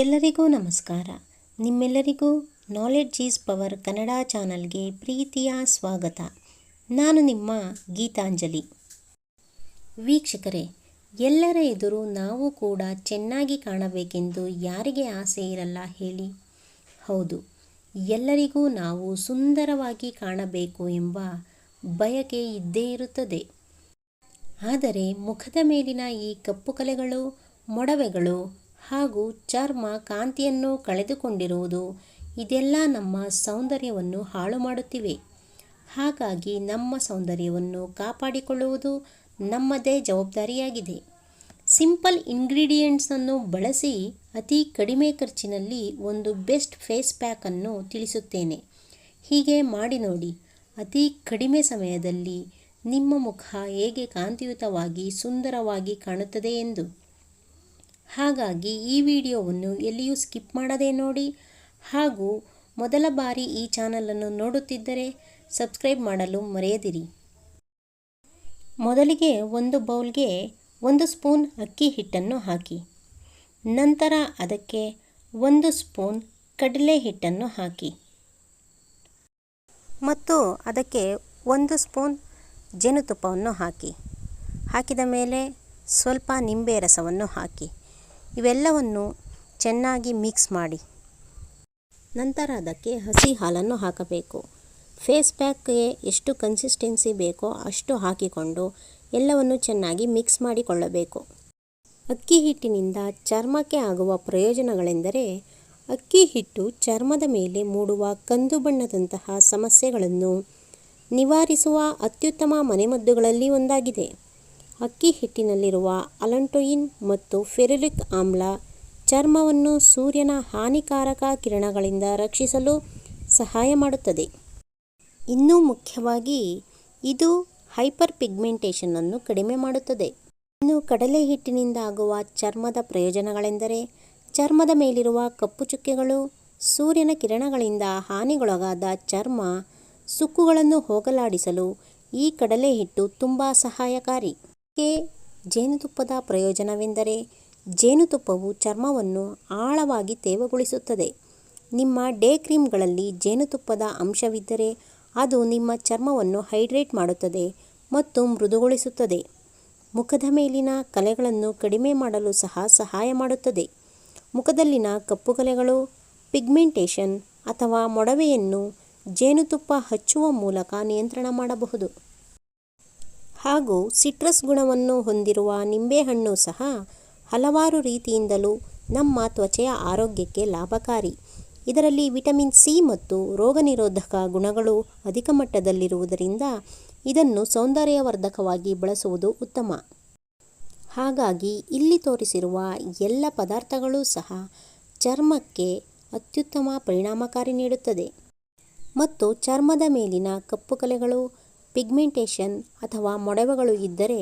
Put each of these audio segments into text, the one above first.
ಎಲ್ಲರಿಗೂ ನಮಸ್ಕಾರ. ನಿಮ್ಮೆಲ್ಲರಿಗೂ ನಾಲೆಡ್ಜ್ ಈಸ್ ಪವರ್ ಕನ್ನಡ ಚಾನಲ್ಗೆ ಪ್ರೀತಿಯ ಸ್ವಾಗತ. ನಾನು ನಿಮ್ಮ ಗೀತಾಂಜಲಿ. ವೀಕ್ಷಕರೇ, ಎಲ್ಲರ ಎದುರು ನಾವು ಕೂಡ ಚೆನ್ನಾಗಿ ಕಾಣಬೇಕೆಂದು ಯಾರಿಗೆ ಆಸೆ ಇರಲ್ಲ ಹೇಳಿ? ಹೌದು, ಎಲ್ಲರಿಗೂ ನಾವು ಸುಂದರವಾಗಿ ಕಾಣಬೇಕು ಎಂಬ ಬಯಕೆ ಇದ್ದೇ ಇರುತ್ತದೆ. ಆದರೆ ಮುಖದ ಮೇಲಿನ ಈ ಕಪ್ಪು ಕಲೆಗಳು, ಮೊಡವೆಗಳು ಹಾಗೂ ಚರ್ಮ ಕಾಂತಿಯನ್ನು ಕಳೆದುಕೊಂಡಿರುವುದು, ಇದೆಲ್ಲ ನಮ್ಮ ಸೌಂದರ್ಯವನ್ನು ಹಾಳು ಮಾಡುತ್ತಿವೆ. ಹಾಗಾಗಿ ನಮ್ಮ ಸೌಂದರ್ಯವನ್ನು ಕಾಪಾಡಿಕೊಳ್ಳುವುದು ನಮ್ಮದೇ ಜವಾಬ್ದಾರಿಯಾಗಿದೆ. ಸಿಂಪಲ್ ಇಂಗ್ರೀಡಿಯೆಂಟ್ಸನ್ನು ಬಳಸಿ ಅತಿ ಕಡಿಮೆ ಖರ್ಚಿನಲ್ಲಿ ಒಂದು ಬೆಸ್ಟ್ ಫೇಸ್ ಪ್ಯಾಕನ್ನು ತಿಳಿಸುತ್ತೇನೆ. ಹೀಗೆ ಮಾಡಿ ನೋಡಿ. ಅತಿ ಕಡಿಮೆ ಸಮಯದಲ್ಲಿ ನಿಮ್ಮ ಮುಖ ಹೇಗೆ ಕಾಂತಿಯುತವಾಗಿ ಸುಂದರವಾಗಿ ಕಾಣುತ್ತದೆ ಎಂದು. ಹಾಗಾಗಿ ಈ ವಿಡಿಯೋವನ್ನು ಎಲ್ಲಿಯೂ ಸ್ಕಿಪ್ ಮಾಡದೆ ನೋಡಿ ಹಾಗೂ ಮೊದಲ ಬಾರಿ ಈ ಚಾನಲನ್ನು ನೋಡುತ್ತಿದ್ದರೆ ಸಬ್ಸ್ಕ್ರೈಬ್ ಮಾಡಲು ಮರೆಯದಿರಿ. ಮೊದಲಿಗೆ ಒಂದು ಬೌಲ್ಗೆ ಒಂದು ಸ್ಪೂನ್ ಅಕ್ಕಿ ಹಿಟ್ಟನ್ನು ಹಾಕಿ. ನಂತರ ಅದಕ್ಕೆ ಒಂದು ಸ್ಪೂನ್ ಕಡಲೆ ಹಿಟ್ಟನ್ನು ಹಾಕಿ. ಮತ್ತು ಅದಕ್ಕೆ ಒಂದು ಸ್ಪೂನ್ ಜೇನುತುಪ್ಪವನ್ನು ಹಾಕಿ. ಹಾಕಿದ ಮೇಲೆ ಸ್ವಲ್ಪ ನಿಂಬೆ ರಸವನ್ನು ಹಾಕಿ. ಇವೆಲ್ಲವನ್ನು ಚೆನ್ನಾಗಿ ಮಿಕ್ಸ್ ಮಾಡಿ. ನಂತರ ಅದಕ್ಕೆ ಹಸಿ ಹಾಲನ್ನು ಹಾಕಬೇಕು. ಫೇಸ್ ಪ್ಯಾಕ್ಗೆ ಎಷ್ಟು ಕನ್ಸಿಸ್ಟೆನ್ಸಿ ಬೇಕೋ ಅಷ್ಟು ಹಾಕಿಕೊಂಡು ಎಲ್ಲವನ್ನು ಚೆನ್ನಾಗಿ ಮಿಕ್ಸ್ ಮಾಡಿಕೊಳ್ಳಬೇಕು. ಅಕ್ಕಿ ಹಿಟ್ಟಿನಿಂದ ಚರ್ಮಕ್ಕೆ ಆಗುವ ಪ್ರಯೋಜನಗಳೆಂದರೆ ಅಕ್ಕಿ ಹಿಟ್ಟು ಚರ್ಮದ ಮೇಲೆ ಮೂಡುವ ಕಂದು ಬಣ್ಣದಂತಹ ಸಮಸ್ಯೆಗಳನ್ನು ನಿವಾರಿಸುವ ಅತ್ಯುತ್ತಮ ಮನೆಮದ್ದುಗಳಲ್ಲಿ ಒಂದಾಗಿದೆ. ಅಕ್ಕಿ ಹಿಟ್ಟಿನಲ್ಲಿರುವ ಅಲಂಟೊಯಿನ್ ಮತ್ತು ಫೆರುಲಿಕ್ ಆಮ್ಲ ಚರ್ಮವನ್ನು ಸೂರ್ಯನ ಹಾನಿಕಾರಕ ಕಿರಣಗಳಿಂದ ರಕ್ಷಿಸಲು ಸಹಾಯ ಮಾಡುತ್ತದೆ. ಇನ್ನೂ ಮುಖ್ಯವಾಗಿ, ಇದು ಹೈಪರ್ ಪಿಗ್ಮೆಂಟೇಷನನ್ನು ಕಡಿಮೆ ಮಾಡುತ್ತದೆ. ಇನ್ನು ಕಡಲೆ ಹಿಟ್ಟಿನಿಂದ ಆಗುವ ಚರ್ಮದ ಪ್ರಯೋಜನಗಳೆಂದರೆ, ಚರ್ಮದ ಮೇಲಿರುವ ಕಪ್ಪು ಚುಕ್ಕೆಗಳು, ಸೂರ್ಯನ ಕಿರಣಗಳಿಂದ ಹಾನಿಗೊಳಗಾದ ಚರ್ಮ, ಸುಕ್ಕುಗಳನ್ನು ಹೋಗಲಾಡಿಸಲು ಈ ಕಡಲೆ ಹಿಟ್ಟು ತುಂಬ ಸಹಾಯಕಾರಿ. ಕೆ ಜೇನುತುಪ್ಪದ ಪ್ರಯೋಜನವೆಂದರೆ ಜೇನುತುಪ್ಪವು ಚರ್ಮವನ್ನು ಆಳವಾಗಿ ತೇವಗೊಳಿಸುತ್ತದೆ. ನಿಮ್ಮ ಡೇ ಕ್ರೀಮ್ಗಳಲ್ಲಿ ಜೇನುತುಪ್ಪದ ಅಂಶವಿದ್ದರೆ ಅದು ನಿಮ್ಮ ಚರ್ಮವನ್ನು ಹೈಡ್ರೇಟ್ ಮಾಡುತ್ತದೆ ಮತ್ತು ಮೃದುಗೊಳಿಸುತ್ತದೆ. ಮುಖದ ಮೇಲಿನ ಕಲೆಗಳನ್ನು ಕಡಿಮೆ ಮಾಡಲು ಸಹ ಸಹಾಯ ಮಾಡುತ್ತದೆ. ಮುಖದಲ್ಲಿನ ಕಪ್ಪು ಕಲೆಗಳು ಪಿಗ್ಮೆಂಟೇಷನ್ ಅಥವಾ ಮೊಡವೆಯನ್ನು ಜೇನುತುಪ್ಪ ಹಚ್ಚುವ ಮೂಲಕ ನಿಯಂತ್ರಣ ಮಾಡಬಹುದು. ಹಾಗೂ ಸಿಟ್ರಸ್ ಗುಣವನ್ನು ಹೊಂದಿರುವ ನಿಂಬೆಹಣ್ಣು ಸಹ ಹಲವಾರು ರೀತಿಯಿಂದಲೂ ನಮ್ಮ ತ್ವಚೆಯ ಆರೋಗ್ಯಕ್ಕೆ ಲಾಭಕಾರಿ. ಇದರಲ್ಲಿ ವಿಟಮಿನ್ ಸಿ ಮತ್ತು ರೋಗನಿರೋಧಕ ಗುಣಗಳು ಅಧಿಕ ಮಟ್ಟದಲ್ಲಿರುವುದರಿಂದ ಇದನ್ನು ಸೌಂದರ್ಯವರ್ಧಕವಾಗಿ ಬಳಸುವುದು ಉತ್ತಮ. ಹಾಗಾಗಿ ಇಲ್ಲಿ ತೋರಿಸಿರುವ ಎಲ್ಲ ಪದಾರ್ಥಗಳೂ ಸಹ ಚರ್ಮಕ್ಕೆ ಅತ್ಯುತ್ತಮ ಪರಿಣಾಮಕಾರಿ ನೀಡುತ್ತದೆ. ಮತ್ತು ಚರ್ಮದ ಮೇಲಿನ ಕಪ್ಪು ಕಲೆಗಳು ಪಿಗ್ಮೆಂಟೇಷನ್ ಅಥವಾ ಮೊಡವೆಗಳು ಇದ್ದರೆ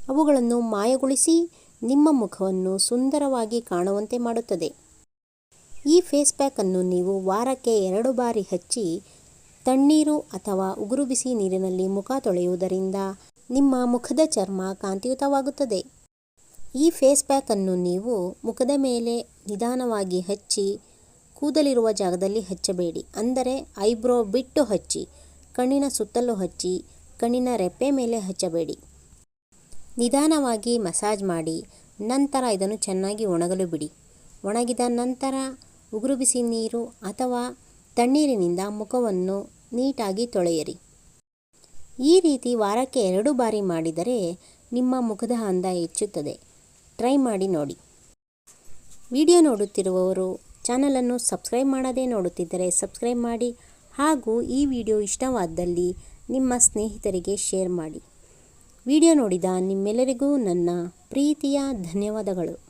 ಅವುಗಳನ್ನು ಮಾಯಗೊಳಿಸಿ ನಿಮ್ಮ ಮುಖವನ್ನು ಸುಂದರವಾಗಿ ಕಾಣುವಂತೆ ಮಾಡುತ್ತದೆ. ಈ ಫೇಸ್ ಪ್ಯಾಕನ್ನು ನೀವು ವಾರಕ್ಕೆ ಎರಡು ಬಾರಿ ಹಚ್ಚಿ, ತಣ್ಣೀರು ಅಥವಾ ಉಗುರು ಬಿಸಿ ನೀರಿನಲ್ಲಿ ಮುಖ ತೊಳೆಯುವುದರಿಂದ ನಿಮ್ಮ ಮುಖದ ಚರ್ಮ ಕಾಂತಿಯುತವಾಗುತ್ತದೆ. ಈ ಫೇಸ್ ಪ್ಯಾಕನ್ನು ನೀವು ಮುಖದ ಮೇಲೆ ನಿಧಾನವಾಗಿ ಹಚ್ಚಿ, ಕೂದಲಿರುವ ಜಾಗದಲ್ಲಿ ಹಚ್ಚಬೇಡಿ. ಅಂದರೆ ಐಬ್ರೋ ಬಿಟ್ಟು ಹಚ್ಚಿ. ಕಣ್ಣಿನ ಸುತ್ತಲೂ ಹಚ್ಚಿ, ಕಣ್ಣಿನ ರೆಪ್ಪೆ ಮೇಲೆ ಹಚ್ಚಬೇಡಿ. ನಿಧಾನವಾಗಿ ಮಸಾಜ್ ಮಾಡಿ, ನಂತರ ಇದನ್ನು ಚೆನ್ನಾಗಿ ಒಣಗಲು ಬಿಡಿ. ಒಣಗಿದ ನಂತರ ಉಗುರು ಬಿಸಿ ನೀರು ಅಥವಾ ತಣ್ಣೀರಿನಿಂದ ಮುಖವನ್ನು ನೀಟಾಗಿ ತೊಳೆಯಿರಿ. ಈ ರೀತಿ ವಾರಕ್ಕೆ ಎರಡು ಬಾರಿ ಮಾಡಿದರೆ ನಿಮ್ಮ ಮುಖದ ಅಂದ ಹೆಚ್ಚುತ್ತದೆ. ಟ್ರೈ ಮಾಡಿ ನೋಡಿ. ವಿಡಿಯೋ ನೋಡುತ್ತಿರುವವರು ಚಾನಲನ್ನು ಸಬ್ಸ್ಕ್ರೈಬ್ ಮಾಡದೇ ನೋಡುತ್ತಿದ್ದರೆ ಸಬ್ಸ್ಕ್ರೈಬ್ ಮಾಡಿ. ಹಾಗೂ ಈ ವಿಡಿಯೋ ಇಷ್ಟವಾದಲ್ಲಿ ನಿಮ್ಮ ಸ್ನೇಹಿತರಿಗೆ ಶೇರ್ ಮಾಡಿ. ವಿಡಿಯೋ ನೋಡಿದ ನಿಮ್ಮೆಲ್ಲರಿಗೂ ನನ್ನ ಪ್ರೀತಿಯ ಧನ್ಯವಾದಗಳು.